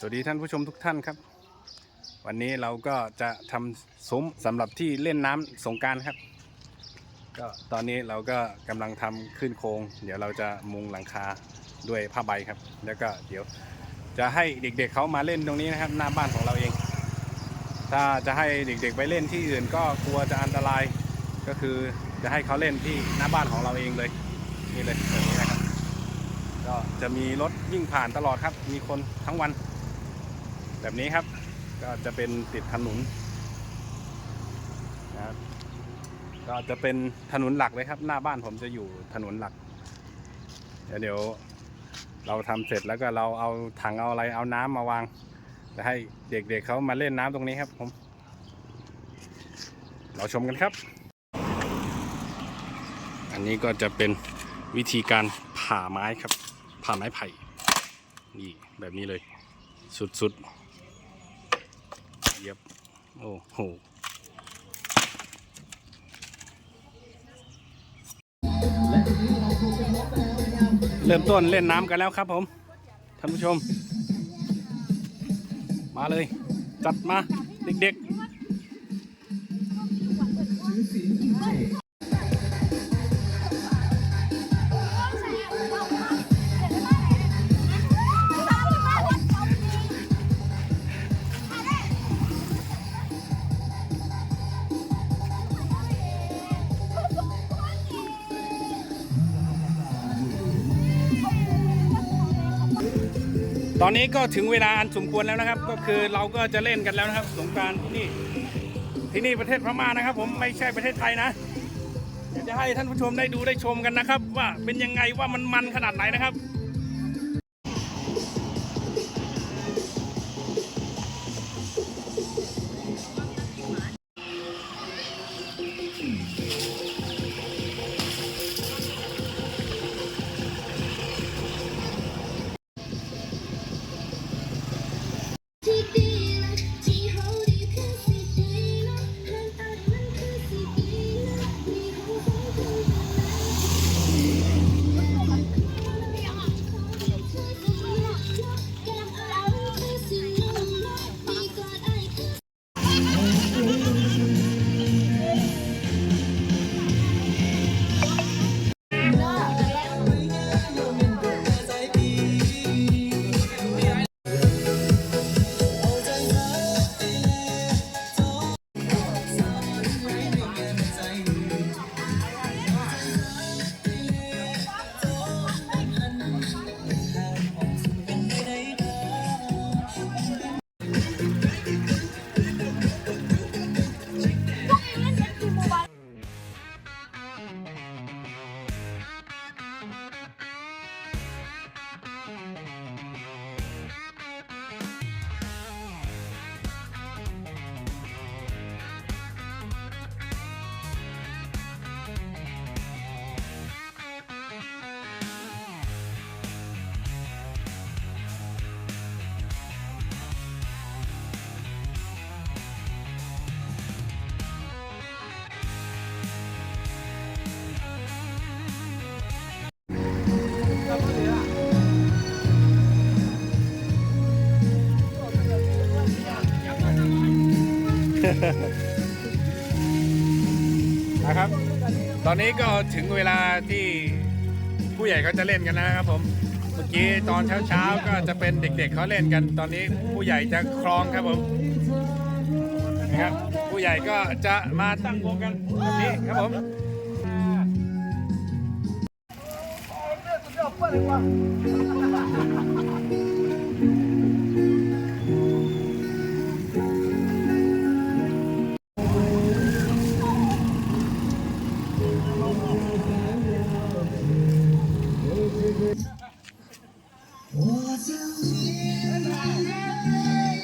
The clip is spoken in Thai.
สวัสดีท่านผู้ชมทุกท่านครับ วันนี้เราก็จะทำซุ้มสำหรับที่เล่นน้ำสงการครับ ก็ตอนนี้เราก็กำลังทำขึ้นโครง เดี๋ยวเราจะมุงหลังคาด้วยผ้าใบครับ แล้วก็เดี๋ยวจะให้เด็กๆเขามาเล่นตรงนี้นะครับ หน้าบ้านของเราเอง ถ้าจะให้เด็กๆไปเล่นที่อื่นก็กลัวจะอันตราย ก็คือจะให้เขาเล่นที่หน้าบ้านของเราเองเลยนี่เลยแบบนี้นะครับก็จะมีรถวิ่งผ่านตลอดครับ มีคนทั้งวัน แบบนี้ครับ ก็จะเป็นติดถนนนะครับก็จะเป็นถนนหลักเลยครับ หน้าบ้านผมจะอยู่ถนนหลัก เดี๋ยวเดี๋ยวเราทำเสร็จแล้วก็เราเอาถังเอาอะไรเอาน้ำมาวางจะให้เด็กๆเเขามาเล่นน้ำตรงนี้ครับผม เราชมกันครับ อันนี้ก็จะเป็นวิธีการผ่าไม้ครับ ผ่าไม้ไผ่นี่แบบนี้เลย สุดๆ เย็บโอ้โหเริ่มต้นเล่นน้ำกันแล้วครับผมท่านผู้ชม มาเลย จัดมา เด็กๆ ตอนนี้ก็ถึงเวลาอันสมควรแล้วนะครับ ก็คือเราก็จะเล่นกันแล้วนะครับสงการที่นี่ที่นี่ประเทศพม่านะครับ ผมไม่ใช่ประเทศไทยนะเดี๋ยวจะให้ท่านผู้ชมได้ดูได้ชมกันนะครับ ว่าเป็นยังไงว่ามันมันขนาดไหนนะครับ นะครับ ตอนนี้ก็ถึงเวลาที่ผู้ใหญ่เขาจะเล่นกันแล้วนะครับผม เมื่อกี้ตอนเช้าๆก็จะเป็นเด็กๆเขาเล่นกัน ตอนนี้ผู้ใหญ่จะครองครับผมนะครับผู้ใหญ่ก็จะมาตั้งวงกันแบบนี้ครับผมเ我想要来，我。